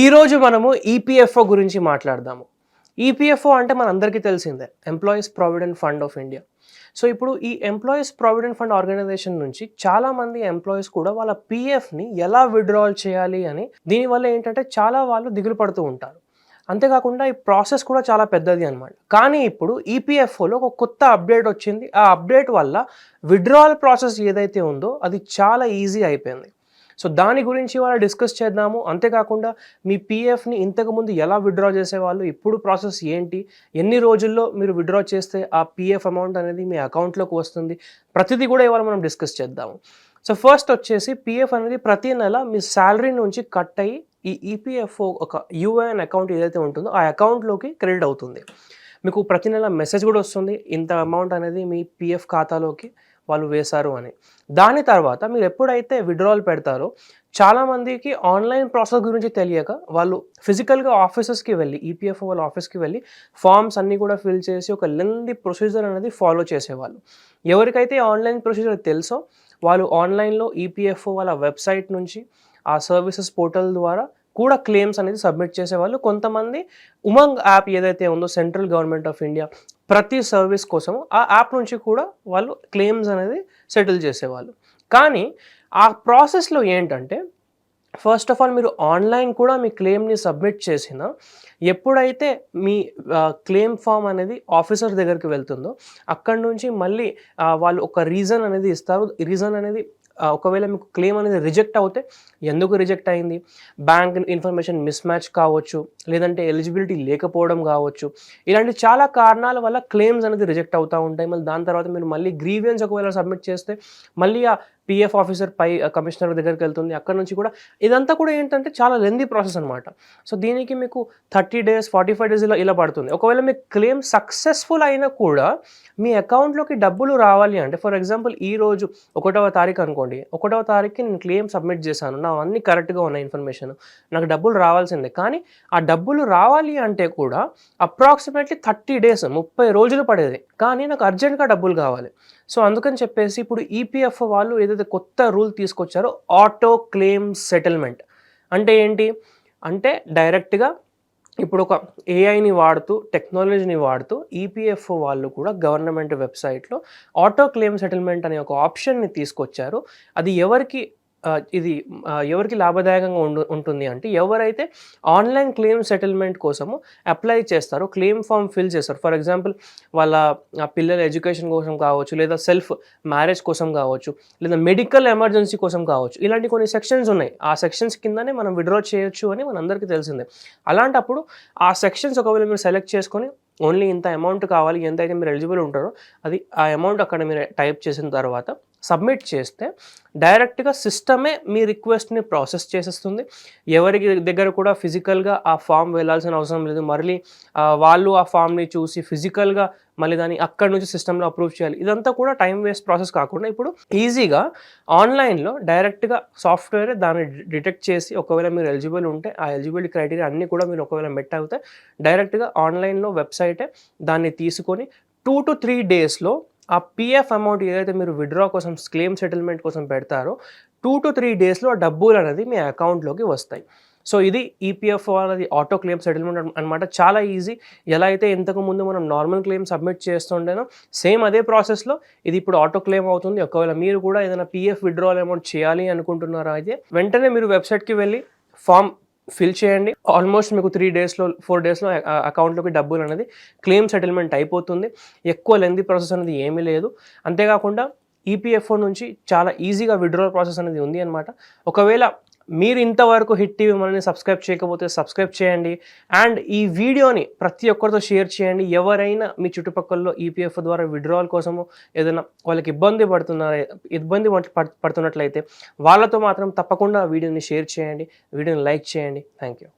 ఈరోజు మనము ఈపీఎఫ్ఓ గురించి మాట్లాడదాము. ఈపీఎఫ్ఓ అంటే మనందరికీ తెలిసిందే employees provident fund of India so ఇప్పుడు ఈ ఎంప్లాయీస్ ప్రావిడెంట్ ఫండ్ ఆర్గనైజేషన్ నుంచి చాలామంది ఎంప్లాయీస్ కూడా వాళ్ళ పీఎఫ్ని ఎలా విడ్రాల్ చేయాలి అని దీనివల్ల ఏంటంటే చాలా వాళ్ళు దిగులు పడుతూ ఉంటారు. అంతేకాకుండా ఈ ప్రాసెస్ కూడా చాలా పెద్దది అనమాట కానీ ఇప్పుడు ఈపీఎఫ్ఓలో ఒక కొత్త అప్డేట్ వచ్చింది. ఆ అప్డేట్ వల్ల విడ్రాల్ ప్రాసెస్ ఏదైతే ఉందో అది చాలా ఈజీ అయిపోయింది. సో దాని గురించి వాళ్ళ డిస్కస్ చేద్దాము. అంతేకాకుండా మీ పీఎఫ్ని ఇంతకుముందు ఎలా విడ్రా చేసేవాళ్ళు ఇప్పుడు ప్రాసెస్ ఏంటి ఎన్ని రోజుల్లో మీరు విత్డ్రా చేస్తే ఆ పీఎఫ్ అమౌంట్ అనేది మీ అకౌంట్లోకి వస్తుంది ప్రతిదీ కూడా ఇవాళ మనం డిస్కస్ చేద్దాము. సో ఫస్ట్ వచ్చేసి పీఎఫ్ అనేది ప్రతి నెల మీ శాలరీ నుంచి కట్ అయ్యి ఈ ఈపీఎఫ్ఓ ఒక యూఏఎన్ అకౌంట్ ఏదైతే ఉంటుందో ఆ అకౌంట్లోకి క్రెడిట్ అవుతుంది. మీకు ప్రతి నెల మెసేజ్ కూడా వస్తుంది ఇంత అమౌంట్ అనేది మీ పీఎఫ్ ఖాతాలోకి వాళ్ళు వేశారు అని. దాని తర్వాత మీరు ఎప్పుడైతే విడ్రాల్ పెడతారో చాలామందికి ఆన్లైన్ ప్రాసెస్ గురించి తెలియక వాళ్ళు ఫిజికల్గా ఆఫీసెస్కి వెళ్ళి ఈపీఎఫ్ఓ వాళ్ళ ఆఫీస్కి వెళ్ళి ఫామ్స్ అన్నీ కూడా ఫిల్ చేసి ఒక లెంది ప్రొసీజర్ అనేది ఫాలో చేసేవాళ్ళు. ఎవరికైతే ఆన్లైన్ ప్రొసీజర్ తెలుసో వాళ్ళు ఆన్లైన్లో ఈపీఎఫ్ఓ వాళ్ళ వెబ్సైట్ నుంచి ఆ సర్వీసెస్ పోర్టల్ ద్వారా కూడా క్లెయిమ్స్ అనేది సబ్మిట్ చేసేవాళ్ళు. కొంతమంది ఉమంగ్ యాప్ ఏదైతే ఉందో సెంట్రల్ గవర్నమెంట్ ఆఫ్ ఇండియా ప్రతి సర్వీస్ కోసం ఆ యాప్ నుంచి కూడా వాళ్ళు క్లెయిమ్స్ అనేది సెటిల్ చేసేవాళ్ళు. కానీ ఆ ప్రాసెస్లో ఏంటంటే ఫస్ట్ ఆఫ్ ఆల్ మీరు ఆన్లైన్ కూడా మీ క్లెయిమ్ని సబ్మిట్ చేసిన ఎప్పుడైతే మీ క్లెయిమ్ ఫామ్ అనేది ఆఫీసర్ దగ్గరికి వెళ్తుందో అక్కడి నుంచి మళ్ళీ వాళ్ళు ఒక రీజన్ అనేది ఇస్తారు. రీజన్ అనేది ఒకవేళ మీకు క్లెయిమ్ అనేది రిజెక్ట్ అవుతే ఎందుకు రిజెక్ట్ అయింది? బ్యాంక్ ఇన్ఫర్మేషన్ మిస్ మ్యాచ్ కావచ్చు లేదంటే ఎలిజిబిలిటీ లేకపోవడం కావచ్చు. ఇలాంటి చాలా కారణాల వల్ల క్లెయిమ్స్ అనేది రిజెక్ట్ అవుతూ ఉంటాయి. మళ్ళీ దాని తర్వాత మీరు మళ్ళీ గ్రీవియన్స్ ఒకవేళ సబ్మిట్ చేస్తే మళ్ళీ ఆ పిఎఫ్ ఆఫీసర్ పై కమిషనర్ దగ్గరికి వెళ్తుంది. అక్కడ నుంచి కూడా ఇదంతా కూడా ఏంటంటే చాలా లెందీ ప్రాసెస్ అనమాట సో దీనికి మీకు thirty days forty five days ఇలా ఇలా పడుతుంది. ఒకవేళ మీ క్లెయిమ్ సక్సెస్ఫుల్ అయినా కూడా మీ అకౌంట్లోకి డబ్బులు రావాలి అంటే ఫర్ ఎగ్జాంపుల్ ఈ రోజు ఒకటవ తారీఖు అనుకోండి. ఒకటవ తారీఖుకి నేను క్లెయిమ్ సబ్మిట్ చేశాను. నా అన్ని కరెక్ట్గా ఉన్నాయి ఇన్ఫర్మేషన్ నాకు డబ్బులు రావాల్సిందే. కానీ ఆ డబ్బులు రావాలి అంటే కూడా అప్రాక్సిమేట్లీ థర్టీ డేస్ ముప్పై రోజులు పడేది. కానీ నాకు అర్జెంట్గా డబ్బులు కావాలి. సో అందుకని చెప్పేసి ఇప్పుడు ఈపీఎఫ్ వాళ్ళు ఏదైతే కొత్త రూల్ తీసుకొచ్చారో ఆటో క్లెయిమ్ సెటిల్మెంట్. అంటే ఏంటి? అంటే డైరెక్ట్గా ఇప్పుడు ఒక ఏఐని వాడుతూ టెక్నాలజీని వాడుతూ ఈపీఎఫ్ వాళ్ళు కూడా గవర్నమెంట్ వెబ్సైట్లో ఆటో క్లెయిమ్ సెటిల్మెంట్ అనే ఒక ఆప్షన్ని తీసుకొచ్చారు. అది ఎవరికి ఇది ఎవరికి లాభదాయకంగా ఉండు ఉంటుంది అంటే ఎవరైతే ఆన్లైన్ క్లెయిమ్ సెటిల్మెంట్ కోసము అప్లై చేస్తారో క్లెయిమ్ ఫామ్ ఫిల్ చేస్తారు. ఫర్ ఎగ్జాంపుల్ వాళ్ళ పిల్లల ఎడ్యుకేషన్ కోసం కావచ్చు లేదా సెల్ఫ్ మ్యారేజ్ కోసం కావచ్చు లేదా మెడికల్ ఎమర్జెన్సీ కోసం కావచ్చు ఇలాంటి కొన్ని సెక్షన్స్ ఉన్నాయి. ఆ సెక్షన్స్ కిందనే మనం విడ్రా చేయొచ్చు అని మనందరికీ తెలిసిందే. అలాంటప్పుడు ఆ సెక్షన్స్ ఒకవేళ మీరు సెలెక్ట్ చేసుకొని ఓన్లీ ఇంత అమౌంట్ కావాలి ఎంత అయితే మీరు ఎలిజిబుల్ ఉంటారో అది ఆ అమౌంట్ అక్కడ మీరు టైప్ చేసిన తర్వాత సబ్మిట్ చేస్తే డైరెక్ట్గా సిస్టమే మీ రిక్వెస్ట్ని ప్రాసెస్ చేసేస్తుంది. ఎవరికి దగ్గర కూడా ఫిజికల్గా ఆ ఫామ్ వెళ్ళాల్సిన అవసరం లేదు. మళ్ళీ వాళ్ళు ఆ ఫామ్ని చూసి ఫిజికల్గా మళ్ళీ దాన్ని అక్కడ నుంచి సిస్టంలో అప్రూవ్ చేయాలి. ఇదంతా కూడా టైం వేస్ట్ ప్రాసెస్ కాకుండా ఇప్పుడు ఈజీగా ఆన్లైన్లో డైరెక్ట్గా సాఫ్ట్వేర్ దాన్ని డిటెక్ట్ చేసి ఒకవేళ మీరు ఎలిజిబుల్ ఉంటే ఆ ఎలిజిబిలిటీ క్రైటీరియా అన్నీ కూడా మీరు ఒకవేళ మెట్ అవుతే డైరెక్ట్గా ఆన్లైన్లో వెబ్సైటే దాన్ని తీసుకొని టూ టు త్రీ డేస్లో ఆ పిఎఫ్ అమౌంట్ ఏదైతే మీరు విడ్రా కోసం క్లెయిమ్ సెటిల్మెంట్ కోసం పెడతారో టూ టు త్రీ డేస్లో ఆ డబ్బులు అనేది మీ అకౌంట్లోకి వస్తాయి. సో ఇది ఈపీఎఫ్ అనేది ఆటో క్లెయిమ్ సెటిల్మెంట్ అనమాట చాలా ఈజీ ఎలా అయితే ఇంతకు ముందు మనం నార్మల్ క్లెయిమ్ సబ్మిట్ చేస్తుండేనో సేమ్ అదే ప్రాసెస్లో ఇది ఇప్పుడు ఆటో క్లెయిమ్ అవుతుంది. ఒకవేళ మీరు కూడా ఏదైనా పిఎఫ్ విడ్రావల్ అమౌంట్ చేయాలి అనుకుంటున్నారా అయితే వెంటనే మీరు వెబ్సైట్కి వెళ్ళి ఫామ్ ఫిల్ చేయండి. ఆల్మోస్ట్ మీకు త్రీ డేస్లో ఫోర్ డేస్లో అకౌంట్లోకి డబ్బులు అనేది క్లెయిమ్ సెటిల్మెంట్ అయిపోతుంది. ఎక్కువ లెంది ప్రాసెస్ అనేది ఏమీ లేదు. అంతేకాకుండా ఈపీఎఫ్ఓ నుంచి చాలా ఈజీగా విడ్రాల్ ప్రాసెస్ అనేది ఉంది అనమాట ఒకవేళ మీరు ఇంతవరకు హిట్ టీవీ మనల్ని సబ్స్క్రైబ్ చేయకపోతే సబ్స్క్రైబ్ చేయండి. అండ్ ఈ వీడియోని ప్రతి ఒక్కరితో షేర్ చేయండి. ఎవరైనా మీ చుట్టుపక్కల ఈపీఎఫ్ ద్వారా విడ్రాల్ కోసము ఏదైనా వాళ్ళకి ఇబ్బంది పడుతున్నారా ఇబ్బంది పడు- పడుతున్నట్లయితే వాళ్ళతో మాత్రం తప్పకుండా వీడియోని షేర్ చేయండి. వీడియోని లైక్ చేయండి. Thank you.